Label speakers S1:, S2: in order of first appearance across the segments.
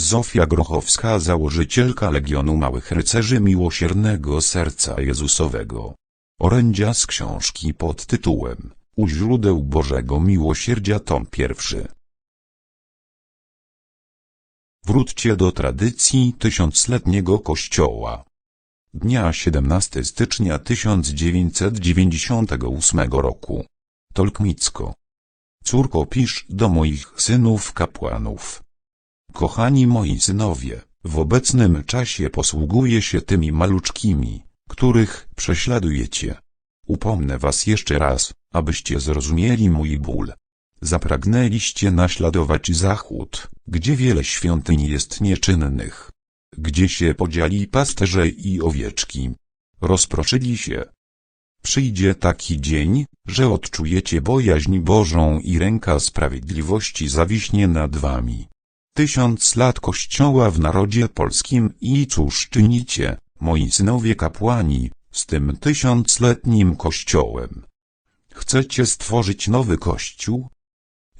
S1: Zofia Grochowska założycielka Legionu Małych Rycerzy Miłosiernego Serca Jezusowego. Orędzia z książki pod tytułem U źródeł Bożego Miłosierdzia tom pierwszy. Wróćcie do tradycji tysiącletniego Kościoła. Dnia 17 stycznia 1998 roku. Tolkmicko. Córko pisz do moich synów kapłanów. Kochani moi synowie, w obecnym czasie posługuję się tymi maluczkimi, których prześladujecie. Upomnę was jeszcze raz, abyście zrozumieli mój ból. Zapragnęliście naśladować Zachód, gdzie wiele świątyń jest nieczynnych. Gdzie się podzieli pasterze i owieczki. Rozproszyli się. Przyjdzie taki dzień, że odczujecie bojaźń Bożą i ręka sprawiedliwości zawiśnie nad wami. Tysiąc lat Kościoła w narodzie polskim i cóż czynicie, moi synowie kapłani, z tym tysiącletnim Kościołem? Chcecie stworzyć nowy Kościół?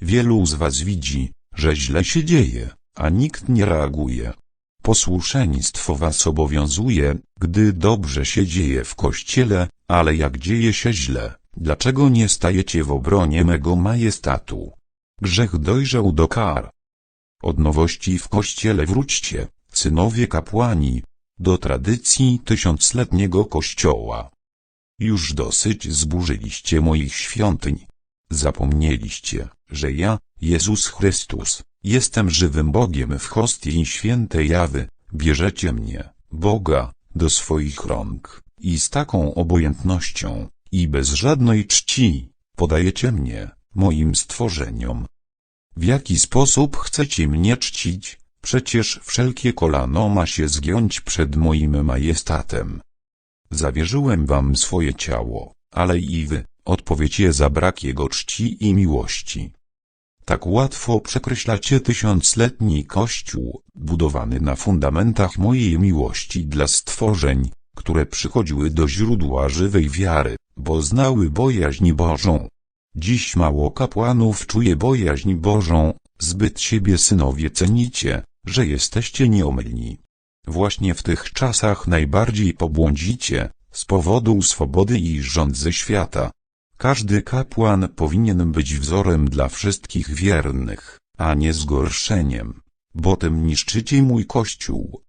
S1: Wielu z was widzi, że źle się dzieje, a nikt nie reaguje. Posłuszeństwo was obowiązuje, gdy dobrze się dzieje w Kościele, ale jak dzieje się źle, dlaczego nie stajecie w obronie mego majestatu? Grzech dojrzał do kar. Od nowości w Kościele wróćcie, synowie kapłani, do tradycji tysiącletniego Kościoła. Już dosyć zburzyliście moich świątyń. Zapomnieliście, że ja, Jezus Chrystus, jestem żywym Bogiem w hostii świętej Jawy, bierzecie mnie, Boga, do swoich rąk, i z taką obojętnością, i bez żadnej czci, podajecie mnie, moim stworzeniom. W jaki sposób chcecie mnie czcić? Przecież wszelkie kolano ma się zgiąć przed moim majestatem. Zawierzyłem wam swoje ciało, ale i wy, odpowiecie za brak jego czci i miłości. Tak łatwo przekreślacie tysiącletni kościół, budowany na fundamentach mojej miłości dla stworzeń, które przychodziły do źródła żywej wiary, bo znały bojaźń Bożą. Dziś mało kapłanów czuje bojaźń Bożą, zbyt siebie synowie cenicie, że jesteście nieomylni. Właśnie w tych czasach najbardziej pobłądzicie, z powodu swobody i rządzy świata. Każdy kapłan powinien być wzorem dla wszystkich wiernych, a nie zgorszeniem, bo tym niszczycie mój kościół.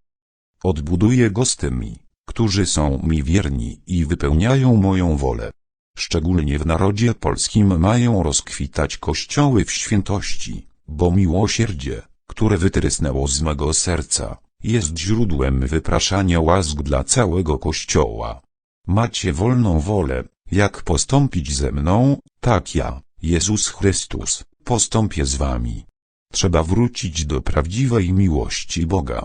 S1: Odbuduję go z tymi, którzy są mi wierni i wypełniają moją wolę. Szczególnie w narodzie polskim mają rozkwitać kościoły w świętości, bo miłosierdzie, które wytrysnęło z mego serca, jest źródłem wypraszania łask dla całego kościoła. Macie wolną wolę, jak postąpić ze mną, tak ja, Jezus Chrystus, postąpię z wami. Trzeba wrócić do prawdziwej miłości Boga.